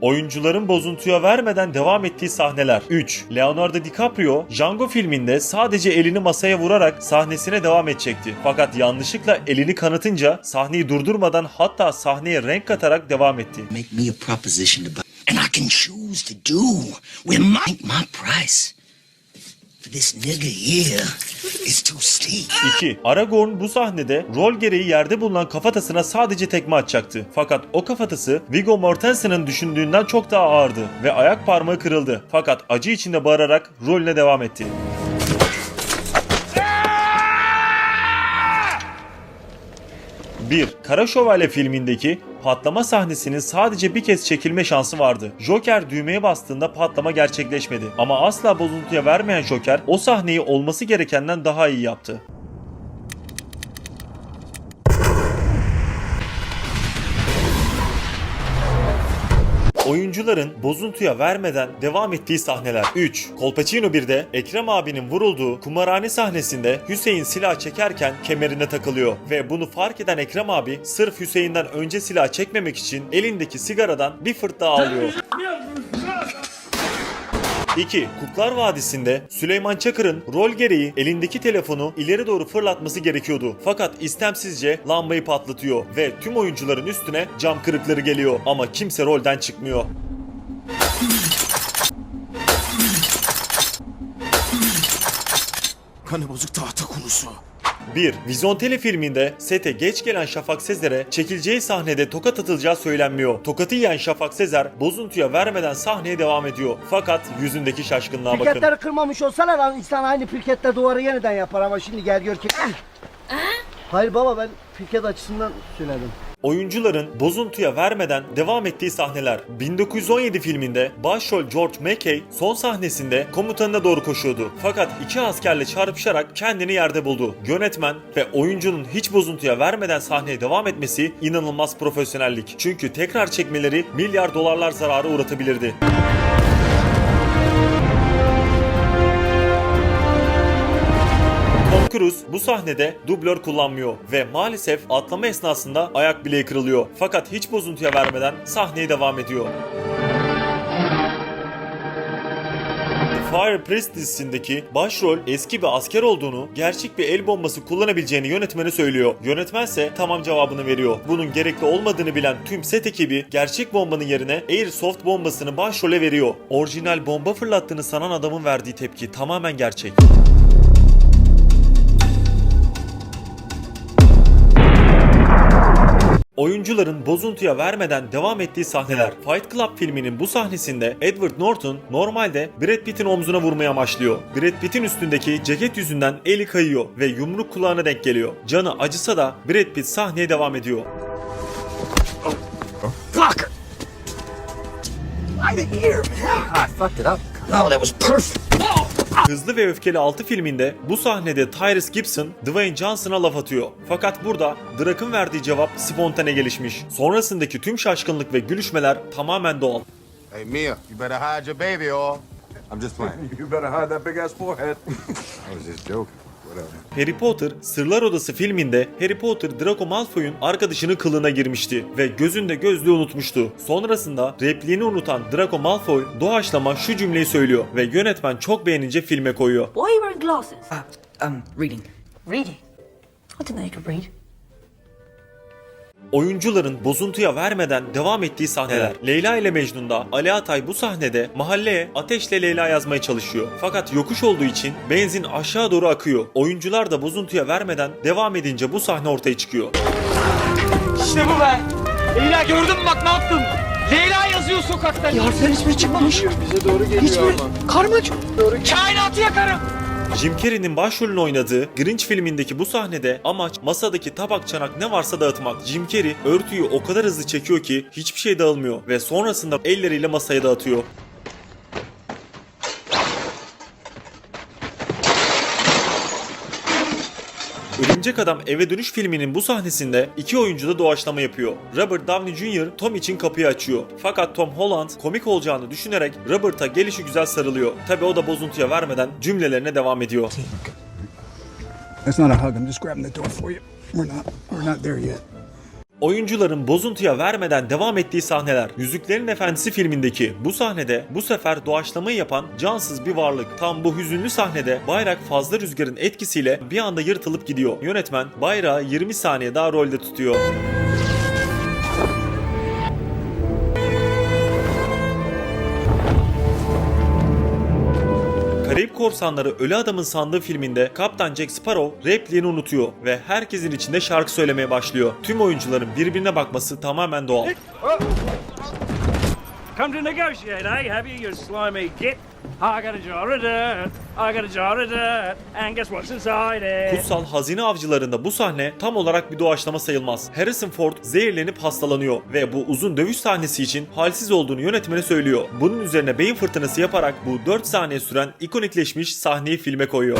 Oyuncuların bozuntuya vermeden devam ettiği sahneler. 3. Leonardo DiCaprio, Django filminde sadece elini masaya vurarak sahnesine devam edecekti. Fakat yanlışlıkla elini kanıtınca sahneyi durdurmadan hatta sahneye renk katarak devam etti. Make me a proposition to buy, and I can choose to do with my, my price. This nigga here is too steep. 2. Aragorn bu sahnede rol gereği yerde bulunan kafatasına sadece tekme atacaktı. Fakat o kafatası Viggo Mortensen'ın düşündüğünden çok daha ağırdı ve ayak parmağı kırıldı. Fakat acı içinde bağırarak rolüne devam etti. Bir, Kara Şövalye filmindeki patlama sahnesinin sadece bir kez çekilme şansı vardı. Joker düğmeye bastığında patlama gerçekleşmedi. Ama asla bozuntuya vermeyen Joker o sahneyi olması gerekenden daha iyi yaptı. Oyuncuların bozuntuya vermeden devam ettiği sahneler. 3. Kolpaçino 1'de Ekrem abinin vurulduğu kumarhane sahnesinde Hüseyin silah çekerken kemerine takılıyor ve bunu fark eden Ekrem abi sırf Hüseyin'den önce silah çekmemek için elindeki sigaradan bir fırt daha alıyor. 2. Kuklar Vadisi'nde Süleyman Çakır'ın rol gereği elindeki telefonu ileri doğru fırlatması gerekiyordu. Fakat istemsizce lambayı patlatıyor ve tüm oyuncuların üstüne cam kırıkları geliyor ama kimse rolden çıkmıyor. Kanı bozuk tahta. 1. Vizontele filminde sete geç gelen Şafak Sezer'e çekileceği sahnede tokat atılacağı söylenmiyor. Tokatı yiyen Şafak Sezer bozuntuya vermeden sahneye devam ediyor. Fakat yüzündeki şaşkınlığa bakın. Pirketleri kırmamış olsalar lan insan aynı pirketle duvarı yeniden yapar ama şimdi gel gör ki... Hayır baba ben pirket açısından söyledim. Oyuncuların bozuntuya vermeden devam ettiği sahneler. 1917 filminde başrol George Mackay son sahnesinde komutanına doğru koşuyordu. Fakat iki askerle çarpışarak kendini yerde buldu. Yönetmen ve oyuncunun hiç bozuntuya vermeden sahneye devam etmesi inanılmaz profesyonellik. Çünkü tekrar çekmeleri milyar dolarlar zararı uğratabilirdi. Cruise bu sahnede dublör kullanmıyor ve maalesef atlama esnasında ayak bileği kırılıyor. Fakat hiç bozuntuya vermeden sahneye devam ediyor. Fire Priest dizisindeki başrol eski bir asker olduğunu, gerçek bir el bombası kullanabileceğini yönetmene söylüyor. Yönetmense tamam cevabını veriyor. Bunun gerekli olmadığını bilen tüm set ekibi gerçek bombanın yerine Airsoft bombasını başrole veriyor. Orijinal bomba fırlattığını sanan adamın verdiği tepki tamamen gerçek. Oyuncuların bozuntuya vermeden devam ettiği sahneler. Fight Club filminin bu sahnesinde Edward Norton normalde Brad Pitt'in omzuna vurmaya amaçlıyor. Brad Pitt'in üstündeki ceket yüzünden eli kayıyor ve yumruk kulağına denk geliyor. Canı acısa da Brad Pitt sahneye devam ediyor. Fuck! Right here, man. I fucked it up. No, that was perfect. Hızlı ve Öfkeli 6 filminde bu sahnede Tyrese Gibson Dwayne Johnson'a laf atıyor. Fakat burada Drak'ın verdiği cevap spontane gelişmiş. Sonrasındaki tüm şaşkınlık ve gülüşmeler tamamen doğal. Hey Mia, you better hide your baby or I'm just playing. You better hide that big ass forehead. I was just joking. Whatever. Harry Potter Sırlar Odası filminde Harry Potter Draco Malfoy'un arkadaşının kılığına girmişti ve gözünde gözlüğü unutmuştu. Sonrasında repliğini unutan Draco Malfoy doğaçlama şu cümleyi söylüyor ve yönetmen çok beğenince filme koyuyor. Why are you wearing glasses? Uh, um, reading. Reading. I didn't know you could read. Oyuncuların bozuntuya vermeden devam ettiği sahneler. Leyla ile Mecnun'da Ali Atay bu sahnede mahalleye ateşle Leyla yazmaya çalışıyor. Fakat yokuş olduğu için benzin aşağı doğru akıyor. Oyuncular da bozuntuya vermeden devam edince bu sahne ortaya çıkıyor. İşte bu be. Leyla gördün mü bak ne yaptım? Leyla yazıyor sokakta. Ya Harfler hiçbiri çıkmamış. Bize doğru geliyor Hiçbiri. ama. Karmaç. kainatı yakarım. Jim Carrey'nin başrolünü oynadığı Grinch filmindeki bu sahnede amaç masadaki tabak çanak ne varsa dağıtmak. Jim Carrey örtüyü o kadar hızlı çekiyor ki hiçbir şey dağılmıyor ve sonrasında elleriyle masaya dağıtıyor. Örümcek Adam Eve Dönüş filminin bu sahnesinde iki oyuncu da doğaçlama yapıyor. Robert Downey Jr. Tom için kapıyı açıyor. Fakat Tom Holland komik olacağını düşünerek Robert'a gelişi güzel sarılıyor. Tabi o da bozuntuya vermeden cümlelerine devam ediyor. That's not a hug. I'm just grabbing the door for you. We're not. We're not there yet. Oyuncuların bozuntuya vermeden devam ettiği sahneler. Yüzüklerin Efendisi filmindeki bu sahnede bu sefer doğaçlamayı yapan cansız bir varlık. Tam bu hüzünlü sahnede bayrak fazla rüzgarın etkisiyle bir anda yırtılıp gidiyor. Yönetmen bayrağı 20 saniye daha rolde tutuyor. Korsanları Ölü Adamın Sandığı filminde Kaptan Jack Sparrow repliğini unutuyor ve herkesin içinde şarkı söylemeye başlıyor. Tüm oyuncuların birbirine bakması tamamen doğal. Come to negotiate, eh? Have you, you slimy git? I got a jar of dirt. I got a jar of dirt. And guess what's inside it? Kutsal Hazine Avcılarında bu sahne tam olarak bir doğaçlama sayılmaz. Harrison Ford zehirlenip hastalanıyor ve bu uzun dövüş sahnesi için halsiz olduğunu yönetmene söylüyor. Bunun üzerine beyin fırtınası yaparak bu 4 saniye süren ikonikleşmiş sahneyi filme koyuyor.